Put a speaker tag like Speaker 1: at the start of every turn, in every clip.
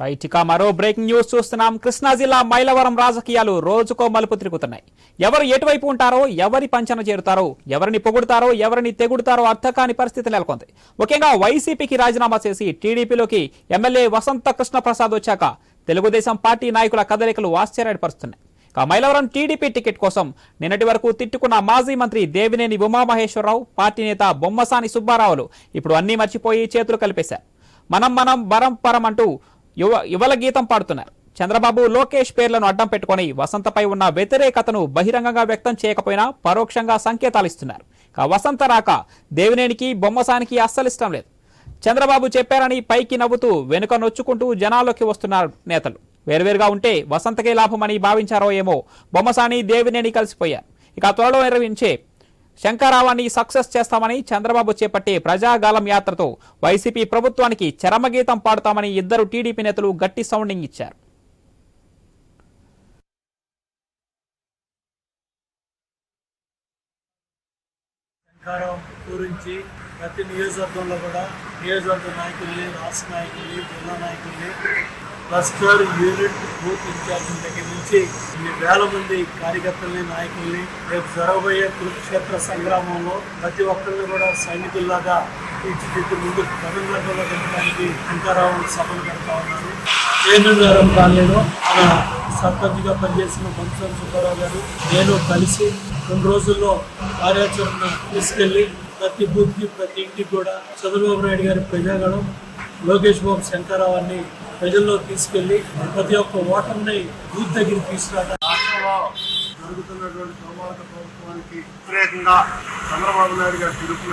Speaker 1: Right ఇక మరో breaking news చూస్తున్నాం. కృష్ణా జిల్లా మైలవరం రాజకీయాలు రోజుకో మలుపు తిరుగుతున్నాయి. ఎవరు ఎటువైపు ఉంటారో ఎవరి పంచన చేరుతారో ఎవరిని పొగుడుతారో ఎవరిని తెగుడుతారో అర్థకాని పరిస్థితి నెలకొంది. ముఖ్యంగా వైసీపీకి రాజీనామా చేసి టీడీపీలోకి ఎమ్మెల్యే వసంత కృష్ణ ప్రసాద్ వచ్చాక తెలుగుదేశం పార్టీ నాయకుల కదలికలు ఆశ్చర్యపరుస్తున్నాయి. మైలవరం టీడీపీ టికెట్ కోసం నిన్నటి వరకు తిట్టుకున్న మాజీ మంత్రి దేవినేని ఉమామహేశ్వరరావు పార్టీ నేత బొమ్మసాని సుబ్బారావులు ఇప్పుడు అన్నీ మర్చిపోయి చేతులు కలిపేశారు. మనం మనం బరం పరం అంటూ యువ యువల గీతం పాడుతున్నారు. చంద్రబాబు లోకేష్ పేర్లను అడ్డం పెట్టుకొని వసంతపై ఉన్న వ్యతిరేకతను బహిరంగంగా వ్యక్తం చేయకపోయినా పరోక్షంగా సంకేతాలు ఇస్తున్నారు. ఇక వసంత రాక దేవినేనికి బొమ్మసానికి అస్సలు ఇష్టం లేదు. చంద్రబాబు చెప్పారని పైకి నవ్వుతూ వెనుక నొచ్చుకుంటూ జనాల్లోకి వస్తున్నారు నేతలు. వేరువేరుగా ఉంటే వసంతకే లాభమని భావించారో ఏమో బొమ్మసాని దేవినేని కలిసిపోయారు. ఇక త్వరలో నిర్వహించే శంకరావాన్ని సక్సెస్ చేస్తామని చంద్రబాబు చేపట్టే ప్రజాగాలం యాత్రతో వైసీపీ ప్రభుత్వానికి చరమగీతం పాడతామని ఇద్దరు టీడీపీ నేతలు గట్టి సౌండింగ్ ఇచ్చారు.
Speaker 2: గురించి ప్రతి నియోజకవర్గంలో కూడా నియోజకవర్గ నాయకుల్ని రాష్ట్ర నాయకుల్ని జిల్లా నాయకుల్ని క్లస్టర్ యూనిట్ బూత్ ఇన్ఛార్జ్ దగ్గర నుంచి ఈ వేల మంది కార్యకర్తల్ని నాయకుల్ని రేపు జరగబోయే కురుక్షేత్ర సంగ్రామంలో ప్రతి ఒక్కరిని కూడా సైనికుల్లాగా తీర్చిదిద్దు ముందు తమిళనాడులో పెట్టడానికి అంకారావు సభలు పెడతా ఉన్నారు కేంద్రం కాలనీలో మన సర్పంచ్గా పనిచేసిన బంసం సుబ్బారావు గారు నేను కలిసి రెండు రోజుల్లో కార్యాచరణ తీసుకెళ్ళి ప్రతి బూత్కి ప్రతి ఇంటికి కూడా చంద్రబాబు నాయుడు గారి ప్రజాగణం లోకేష్ బాబు శంకరావాన్ని ప్రజల్లో తీసుకెళ్ళి ప్రతి ఒక్క ఓటర్ని బూత్ దగ్గర తీసుకురావడం.
Speaker 3: జరుగుతున్నటువంటి దుర్మార్గ ప్రభుత్వానికి వ్యతిరేకంగా చంద్రబాబు నాయుడు గారు పిలుపు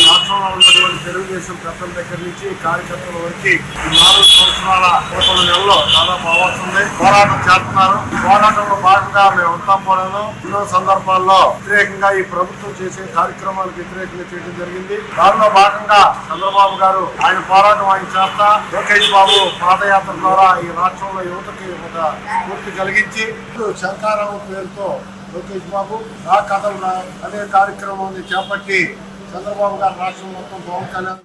Speaker 3: రాష్ట్రంలో ఉన్నటువంటి తెలుగుదేశం పెద్దల దగ్గర నుంచి కార్యకర్తల వరకు నాలుగు సంవత్సరాల పదకొండు నెలలో దాదాపు అవ్వస్తుంది పోరాటం చేస్తున్నారు. పోరాటంలో భాగంగా మేము ఉంటాంపోలేను ఎన్నో సందర్భాల్లో వ్యతిరేకంగా ఈ ప్రభుత్వం చేసే కార్యక్రమాలకు వ్యతిరేకంగా చేయడం జరిగింది. దానిలో భాగంగా చంద్రబాబు గారు ఆయన పోరాటం ఆయన చేస్తా. లోకేష్ బాబు పాదయాత్ర ద్వారా ఈ రాష్ట్రంలో యువతకి ఒక స్ఫూర్తి కలిగించి శంకారావు పేరుతో లోకేష్ బాబు నా కథలు అనే కార్యక్రమాన్ని చేపట్టి చంద్రబాబు గారు రాష్ట్రం మొత్తం పవన్ కళ్యాణ్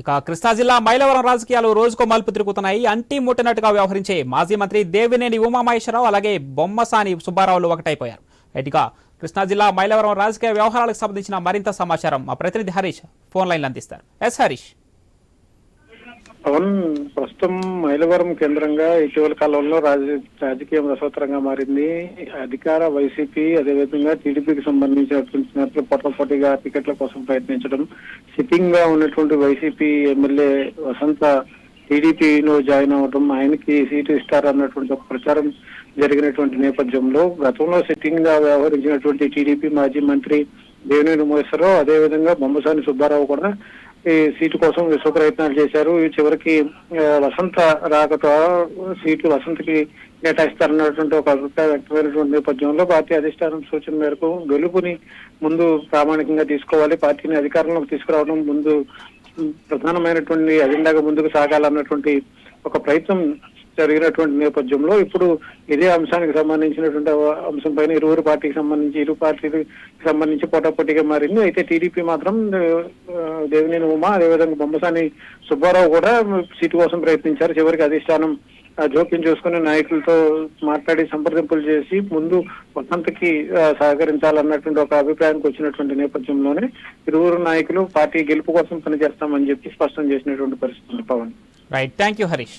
Speaker 1: ఇక కృష్ణా జిల్లా మైలవరం రాజకీయాలు రోజుకో మలుపు తిరుగుతున్నాయి. అంటి ముట్టినట్టుగా వ్యవహరించే మాజీ మంత్రి దేవినేని ఉమామహేశ్వరరావు అలాగే బొమ్మసాని సుబ్బారావులు ఒకటైపోయారు. రైట్ ఇక కృష్ణా జిల్లా మైలవరం రాజకీయ వ్యవహారాలకు సంబంధించిన మరింత సమాచారం మా ప్రతినిధి హరీష్ ఫోన్ లైన్లు అందిస్తారు. ఎస్ హరీష్.
Speaker 4: పవన్ ప్రస్తుతం మైలవరం కేంద్రంగా ఇటీవల కాలంలో రాజ రాజకీయం రసవత్తరంగా మారింది. అధికార వైసీపీ అదేవిధంగా టీడీపీకి సంబంధించినటువంటి నేతలు పోటాపోటీగా టికెట్ల కోసం ప్రయత్నించడం సిట్టింగ్గా ఉన్నటువంటి వైసీపీ ఎమ్మెల్యే వసంత టీడీపీలో జాయిన్ అవ్వడం ఆయనకి సీటు ఇస్తారన్నటువంటి ఒక ప్రచారం జరిగినటువంటి నేపథ్యంలో గతంలో సిట్టింగ్గా వ్యవహరించినటువంటి టీడీపీ మాజీ మంత్రి దేవినేని మోహేశ్వరరావు అదేవిధంగా బొమ్మసాని సుబ్బారావు కూడా ఈ సీటు కోసం విశ్వ ప్రయత్నాలు చేశారు. ఈ చివరికి వసంత రాకతో సీటు వసంతకి కేటాయిస్తారన్నటువంటి ఒక అభిప్రాయం వ్యక్తమైనటువంటి నేపథ్యంలో పార్టీ అధిష్టానం సూచన మేరకు గెలుపుని ముందు ప్రామాణికంగా తీసుకోవాలి. పార్టీని అధికారంలోకి తీసుకురావడం ముందు ప్రధానమైనటువంటి అజెండాగా ముందుకు సాగాలన్నటువంటి ఒక ప్రయత్నం జరిగినటువంటి నేపథ్యంలో ఇప్పుడు ఇదే అంశానికి సంబంధించినటువంటి అంశం పైన ఇరువురు పార్టీకి సంబంధించి ఇరు పార్టీకి సంబంధించి పోటాపోటీగా మారింది. అయితే టీడీపీ మాత్రం దేవినేని ఉమా అదేవిధంగా బొమ్మసాని సుబ్బారావు కూడా సీటు కోసం ప్రయత్నించారు. చివరికి అధిష్టానం జోక్యం చేసుకుని నాయకులతో మాట్లాడి సంప్రదింపులు చేసి ముందు వసంతకి సహకరించాలన్నటువంటి ఒక అభిప్రాయానికి వచ్చినటువంటి నేపథ్యంలోనే ఇరువురు నాయకులు పార్టీ గెలుపు కోసం పనిచేస్తామని చెప్పి స్పష్టం చేసినటువంటి పరిస్థితి Pawan.
Speaker 1: Right thank you Harish